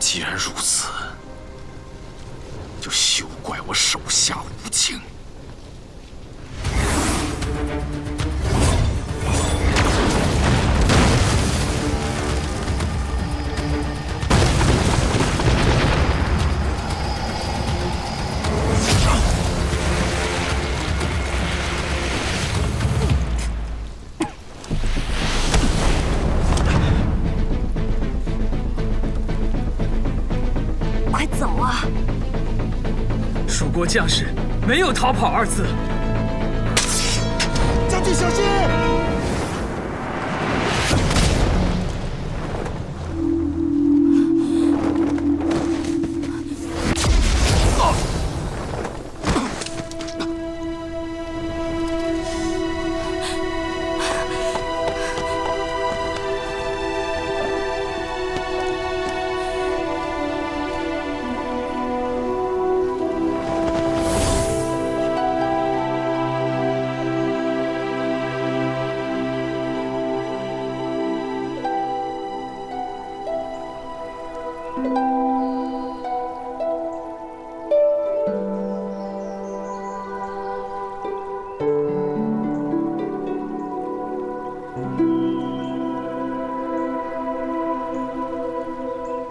既然如此，就休怪我手下无情。蜀国将士没有逃跑二字。将军小心！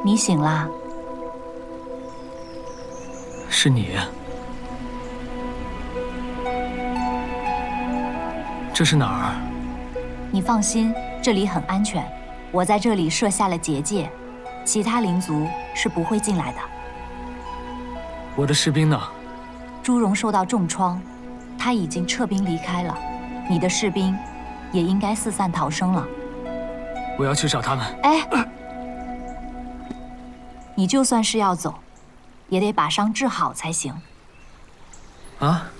你醒啦？是你。这是哪儿？你放心，这里很安全。我在这里设下了结界，其他灵族是不会进来的。我的士兵呢？朱荣受到重创，他已经撤兵离开了。你的士兵也应该四散逃生了。我要去找他们。哎，你就算是要走，也得把伤治好才行。啊？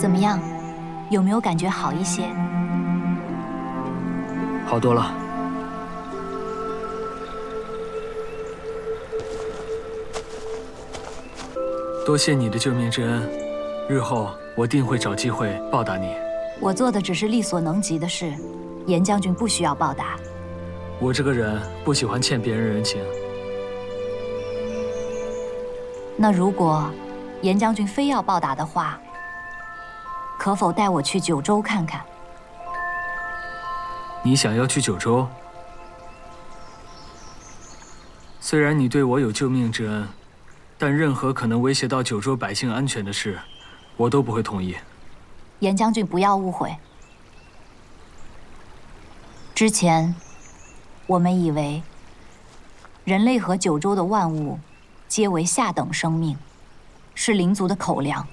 怎么样？有没有感觉好一些？好多了。多谢你的救命之恩，日后我定会找机会报答你。我做的只是力所能及的事，严将军不需要报答。我这个人不喜欢欠别人人情。那如果严将军非要报答的话，可否带我去九州看看？你想要去九州？虽然你对我有救命之恩，但任何可能威胁到九州百姓安全的事，我都不会同意。严将军不要误会，之前我们以为人类和九州的万物皆为下等生命，是灵族的口粮。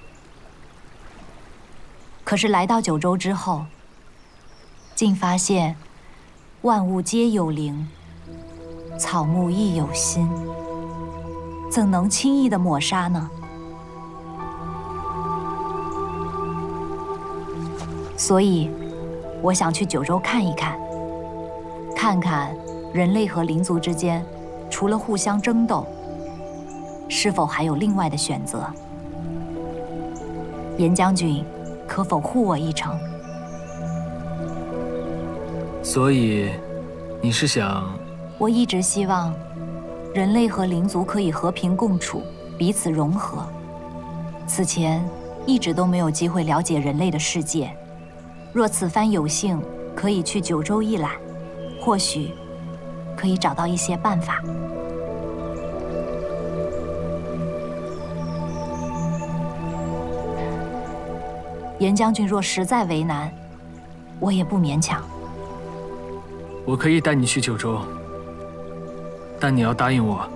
可是来到九州之后，竟发现万物皆有灵，草木亦有心，怎能轻易的抹杀呢？所以，我想去九州看一看，看看人类和灵族之间，除了互相争斗，是否还有另外的选择？严将军，可否护我一程？所以，你是想……我一直希望，人类和灵族可以和平共处，彼此融合。此前一直都没有机会了解人类的世界。若此番有幸可以去九州一览，或许可以找到一些办法。严将军若实在为难，我也不勉强。我可以带你去九州，但你要答应我，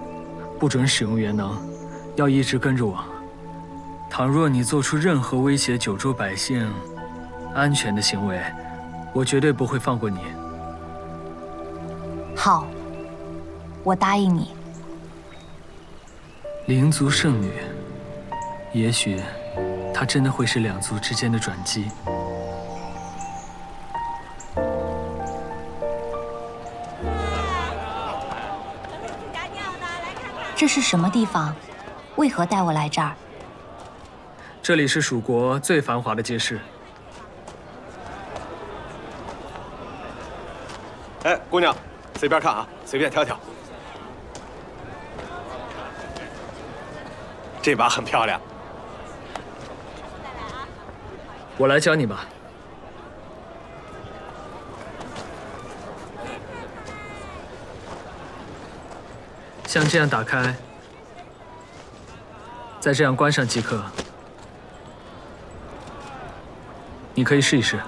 不准使用元能，要一直跟着我。倘若你做出任何威胁九州百姓安全的行为，我绝对不会放过你。好，我答应你。灵族圣女，也许她真的会是两族之间的转机。这是什么地方？为何带我来这儿？这里是蜀国最繁华的街市。哎，姑娘，随便看啊，随便挑挑。这把很漂亮。我来教你吧。像这样打开，再这样关上即可。你可以试一试。